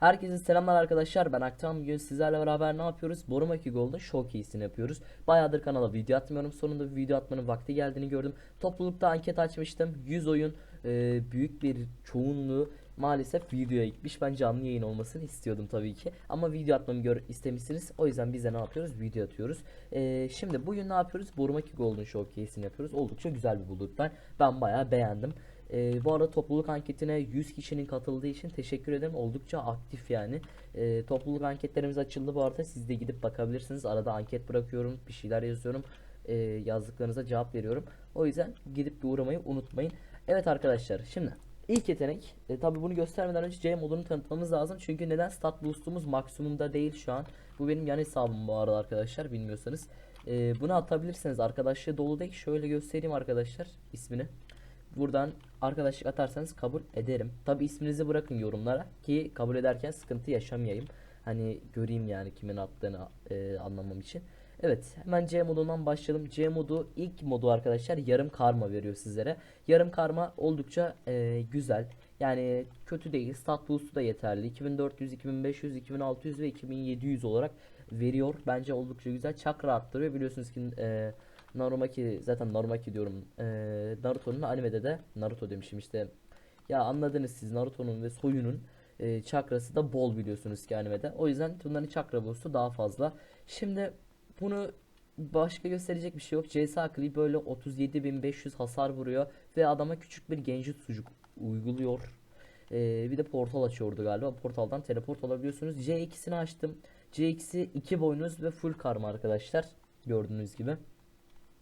Herkese selamlar arkadaşlar. Ben Aktan. Bugün sizlerle beraber ne yapıyoruz? Borumaki Gold'un showcase'ini yapıyoruz. Bayağıdır kanala video atmıyorum. Sonunda bir video atmanın vakti geldiğini gördüm. Toplulukta anket açmıştım. 100 oyun e, büyük bir çoğunluğu maalesef videoya gitmiş. Ben canlı yayın olmasını istiyordum tabii ki. Ama video atmamı gör istemişsiniz. O yüzden biz de ne yapıyoruz? Video atıyoruz. E, şimdi bugün ne yapıyoruz? Borumaki Gold'un showcase'ini yapıyoruz. Oldukça güzel bir bulut ben. Ben bayağı beğendim. Ee, bu arada topluluk anketine 100 kişinin katıldığı için teşekkür ederim. Oldukça aktif yani. Ee, topluluk anketlerimiz açıldı bu arada. Siz de gidip bakabilirsiniz. Arada anket bırakıyorum. Bir şeyler yazıyorum. Ee, yazdıklarınıza cevap veriyorum. O yüzden gidip bir uğramayı unutmayın. Evet arkadaşlar şimdi ilk yetenek. E, tabi bunu göstermeden önce C modunu tanıtmamız lazım. Çünkü neden stat boost'umuz maksimumda değil şu an. Bu benim yan hesabım bu arada arkadaşlar bilmiyorsanız. E, bunu atabilirsiniz. Arkadaşlığı dolu değil. Şöyle göstereyim arkadaşlar ismini. Buradan arkadaşlık atarsanız kabul ederim. Tabi isminizi bırakın yorumlara ki kabul ederken sıkıntı yaşamayayım. Hani göreyim yani kimin attığını e, anlamam için. Evet hemen C modundan başlayalım. C modu ilk modu arkadaşlar yarım karma veriyor sizlere. Yarım karma oldukça e, güzel. Yani kötü değil. Stat boost'u da yeterli. 2400, 2500, 2600 ve 2700 olarak veriyor. Bence oldukça güzel. Çakra arttırıyor. Biliyorsunuz ki e, Narumaki zaten Narumaki diyorum. E, Naruto'nun animede de Naruto demişim işte. Ya anladınız siz Naruto'nun ve Soyun'un e, çakrası da bol biliyorsunuz ki animede. O yüzden bunların çakra boost'u daha fazla. Şimdi bunu başka gösterecek bir şey yok. CS Akli böyle 37.500 hasar vuruyor ve adama küçük bir genjutsucuk uyguluyor. Ee, bir de portal açıyordu galiba. Portaldan teleport alabiliyorsunuz. C2'sini açtım. C2'si 2 boynuz ve full karma arkadaşlar. Gördüğünüz gibi.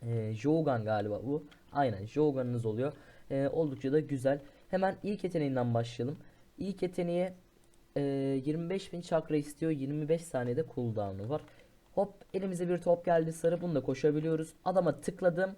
Ee, Jogan galiba bu. Aynen Jogan'ınız oluyor. Ee, oldukça da güzel. Hemen ilk yeteneğinden başlayalım. İlk yeteneği e, 25.000 çakra istiyor. 25 saniyede cooldown'u var. Hop elimize bir top geldi sarı. Bunu da koşabiliyoruz. Adama tıkladım.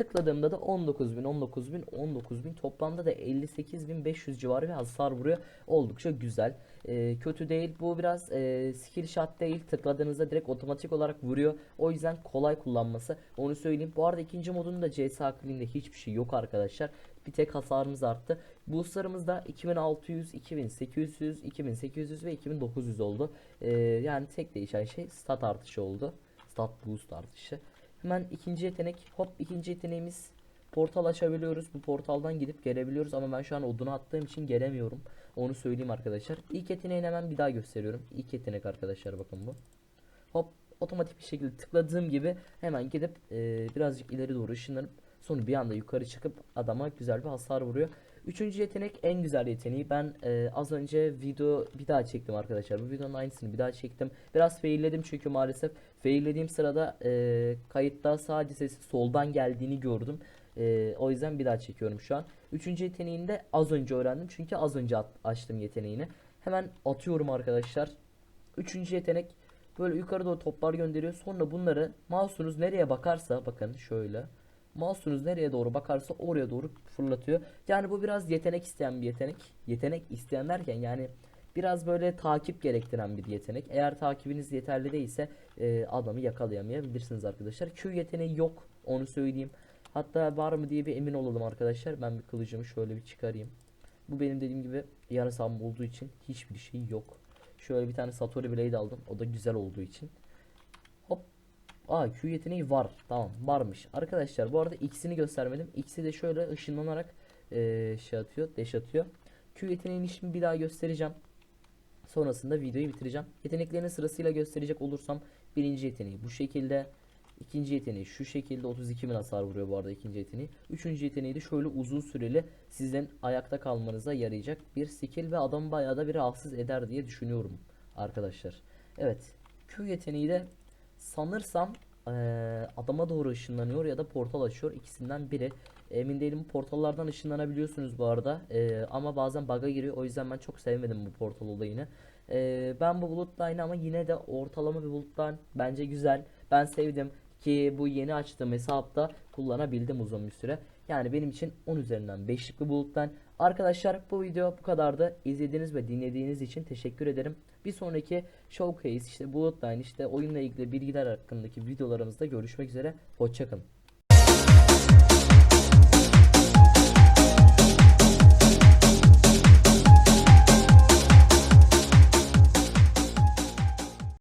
Tıkladığımda da 19.000, 19.000, 19.000 toplamda da 58.500 civarı bir hasar vuruyor. Oldukça güzel. Ee, kötü değil. Bu biraz e, skill shot değil. Tıkladığınızda direkt otomatik olarak vuruyor. O yüzden kolay kullanması. Onu söyleyeyim. Bu arada ikinci modunda CS aklinde hiçbir şey yok arkadaşlar. Bir tek hasarımız arttı. Boostlarımız da 2600, 2800, 2800 ve 2900 oldu. Ee, yani tek değişen şey stat artışı oldu. Stat boost artışı. Hemen ikinci yetenek. Hop ikinci yeteneğimiz portal açabiliyoruz. Bu portaldan gidip gelebiliyoruz ama ben şu an odunu attığım için gelemiyorum. Onu söyleyeyim arkadaşlar. İlk yeteneğini hemen bir daha gösteriyorum. İlk yetenek arkadaşlar bakın bu. Hop otomatik bir şekilde tıkladığım gibi hemen gidip e, birazcık ileri doğru ışınlanıp sonra bir anda yukarı çıkıp adama güzel bir hasar vuruyor. Üçüncü yetenek en güzel yeteneği. Ben e, az önce video bir daha çektim arkadaşlar. Bu videonun aynısını bir daha çektim. Biraz failledim çünkü maalesef faillediğim sırada e, kayıtta sadece sesi soldan geldiğini gördüm. E, o yüzden bir daha çekiyorum şu an. Üçüncü yeteneğini de az önce öğrendim. Çünkü az önce açtım yeteneğini. Hemen atıyorum arkadaşlar. Üçüncü yetenek böyle yukarı doğru toplar gönderiyor. Sonra bunları mouse'unuz nereye bakarsa bakın şöyle. Mouse'unuz nereye doğru bakarsa oraya doğru fırlatıyor. Yani bu biraz yetenek isteyen bir yetenek. Yetenek isteyen derken yani biraz böyle takip gerektiren bir yetenek. Eğer takibiniz yeterli değilse e, adamı yakalayamayabilirsiniz arkadaşlar. Q yeteneği yok onu söyleyeyim. Hatta var mı diye bir emin olalım arkadaşlar. Ben bir kılıcımı şöyle bir çıkarayım. Bu benim dediğim gibi yan hesabım olduğu için hiçbir şey yok. Şöyle bir tane Satori Blade aldım. O da güzel olduğu için. Aa Q yeteneği var. Tamam varmış. Arkadaşlar bu arada X'ini göstermedim. X'i de şöyle ışınlanarak eee, şey atıyor. Deş atıyor. Q yeteneğini şimdi bir daha göstereceğim. Sonrasında videoyu bitireceğim. Yeteneklerini sırasıyla gösterecek olursam birinci yeteneği bu şekilde. ikinci yeteneği şu şekilde 32 bin hasar vuruyor bu arada ikinci yeteneği. Üçüncü yeteneği de şöyle uzun süreli sizin ayakta kalmanıza yarayacak bir skill ve adamı bayağı da bir rahatsız eder diye düşünüyorum arkadaşlar. Evet Q yeteneği de sanırsam adama doğru ışınlanıyor ya da portal açıyor ikisinden biri. Emin değilim portallardan ışınlanabiliyorsunuz bu arada Eee, ama bazen bug'a giriyor o yüzden ben çok sevmedim bu portal olayını. Eee, ben bu bulutline ama yine de ortalama bir bulutline bence güzel. Ben sevdim ki bu yeni açtığım hesapta kullanabildim uzun bir süre. Yani benim için 10 üzerinden 5'lik bir buluttan. Arkadaşlar bu video bu kadardı. İzlediğiniz ve dinlediğiniz için teşekkür ederim. Bir sonraki showcase işte bulutline işte oyunla ilgili bilgiler hakkındaki videolarımızda görüşmek üzere. Hoşçakalın.